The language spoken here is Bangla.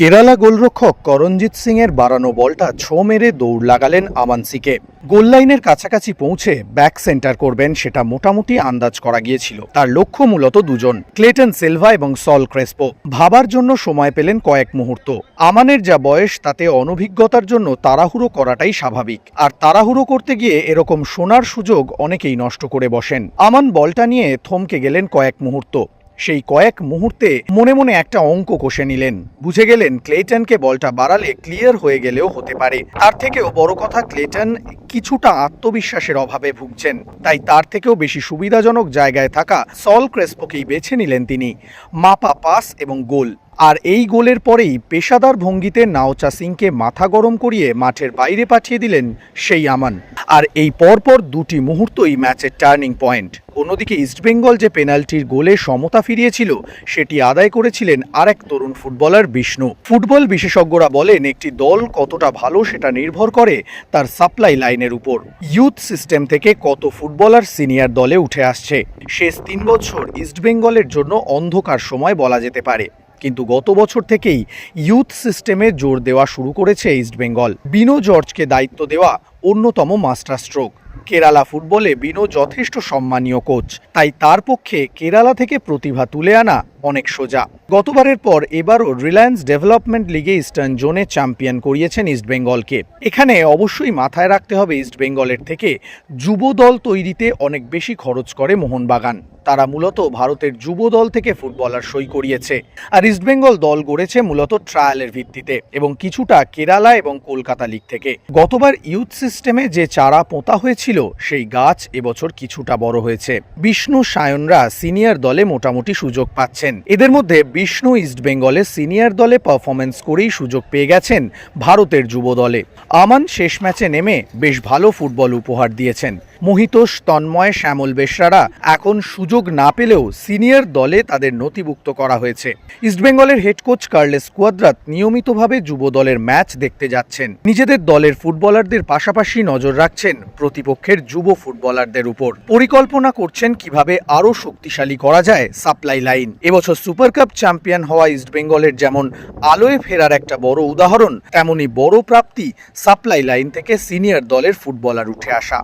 কেরালা গোলরক্ষক করণজিৎ সিং এর বাড়ানো বলটা ছো মেরে দৌড় লাগালেন আমানসিকে গোল লাইনের কাছাকাছি পৌঁছে ব্যাক সেন্টার করবেন সেটা মোটামুটি আন্দাজ করা গিয়েছিল। তার লক্ষ্য মূলত দুজন, ক্লেটন সিলভা এবং সল ক্রেসপো। ভাবার জন্য সময় পেলেন কয়েক মুহূর্ত। আমানের যা বয়স, তাতে অনভিজ্ঞতার জন্য তাড়াহুড়ো করাটাই স্বাভাবিক। আর তাড়াহুড়ো করতে গিয়ে এরকম সোনার সুযোগ অনেকেই নষ্ট করে বসেন। আমান বলটা নিয়ে থমকে গেলেন কয়েক মুহূর্ত। সেই কয়েক মুহূর্তে মনে মনে একটা অঙ্ক কষে নিলেন। বুঝে গেলেন ক্লেটনকে বলটা বাড়ালে ক্লিয়ার হয়ে গেলেও হতে পারে। তার থেকেও বড় কথা, ক্লেটন কিছুটা আত্মবিশ্বাসের অভাবে ভুগছেন। তাই তার থেকেও বেশি সুবিধাজনক জায়গায় থাকা সল ক্রেসপোকেই বেছে নিলেন তিনি। মাপা পাস এবং গোল। আর এই গোলের পরেই পেশাদার ভঙ্গিতে নাওচা সিংকে মাথা গরম করিয়ে মাঠের বাইরে পাঠিয়ে দিলেন সেই আমান। আর এই পরপর দুটি মুহূর্তই ম্যাচের টার্নিং পয়েন্ট। অন্যদিকে ইস্টবেঙ্গল যে পেনাল্টির গোলে সমতা ফিরিয়েছিল, সেটি আদায় করেছিলেন আরেক তরুণ ফুটবলার বিষ্ণু। ফুটবল বিশেষজ্ঞরা বলেন, একটি দল কতটা ভালো সেটা নির্ভর করে তার সাপ্লাই লাইনের উপর। ইউথ সিস্টেম থেকে কত ফুটবলার সিনিয়র দলে উঠে আসছে, শেষ তিন বছর ইস্টবেঙ্গলের জন্য অন্ধকার সময় বলা যেতে পারে। কিন্তু গত বছর থেকেই ইউথ সিস্টেমে জোর দেওয়া শুরু করেছে ইস্টবেঙ্গল বিনো জর্জকে দায়িত্ব দেওয়া অন্যতম মাস্টার স্ট্রোক কেরালা ফুটবলে বিনো যথেষ্ট সম্মানীয় কোচ। তাই তার পক্ষে কেরালা থেকে প্রতিভা তুলে আনা অনেক সোজা। গতবারের পর এবারও রিলায়েন্স ডেভেলপমেন্ট লিগে ইস্টার্ন জোনে চ্যাম্পিয়ন করিয়েছেন ইস্টবেঙ্গলকে এখানে অবশ্যই মাথায় রাখতে হবে ইস্টবেঙ্গলের থেকে যুব দল তৈরিতে অনেক বেশি খরচ করে মোহনবাগান। তারা মূলত ভারতের যুব দল থেকে ফুটবলার সই করিয়েছে। আর ইস্টবেঙ্গল দল গড়েছে মূলত ট্রায়ালের ভিত্তিতে এবং কিছুটা কেরালা এবং কলকাতা লিগ থেকে। গতবার ইউথ সিস্টেমে যে চারা পোঁতা হয়েছিল, সেই গাছ এবছর কিছুটা বড় হয়েছে। বিষ্ণু সায়নরা সিনিয়র দলে মোটামুটি সুযোগ পাচ্ছেন। এদের মধ্যে বিষ্ণু ইস্টবেঙ্গলে সিনিয়র দলে পারফরমেন্স করেই সুযোগ পেয়ে গেছেন ভারতের যুব দলে আমান শেষ ম্যাচে নেমে বেশ ভালো ফুটবল উপহার দিয়েছেন। মোহিতোষ, তন্ময়, শ্যামল বেশরারা। এখন সুযোগ না পেলেও সিনিয়র দলে তাদের নথিভুক্ত করা হয়েছে। ইস্টবেঙ্গলের হেড কোচ কার্লেস কুয়াদ্রাত নিয়মিতভাবে যুব দলের ম্যাচ দেখতে যাচ্ছেন। নিজেদের দলের ফুটবলারদের পাশাপাশি নজর রাখছেন প্রতিপক্ষের যুব ফুটবলারদের উপর। পরিকল্পনা করছেন কীভাবে আরও শক্তিশালী করা যায় সাপ্লাই লাইন। এবছর সুপার কাপ চ্যাম্পিয়ন হওয়া ইস্টবেঙ্গলের যেমন আলোয় ফেরার একটা বড় উদাহরণ, তেমনি বড় প্রাপ্তি সাপ্লাই লাইন থেকে সিনিয়র দলের ফুটবলার উঠে আসা।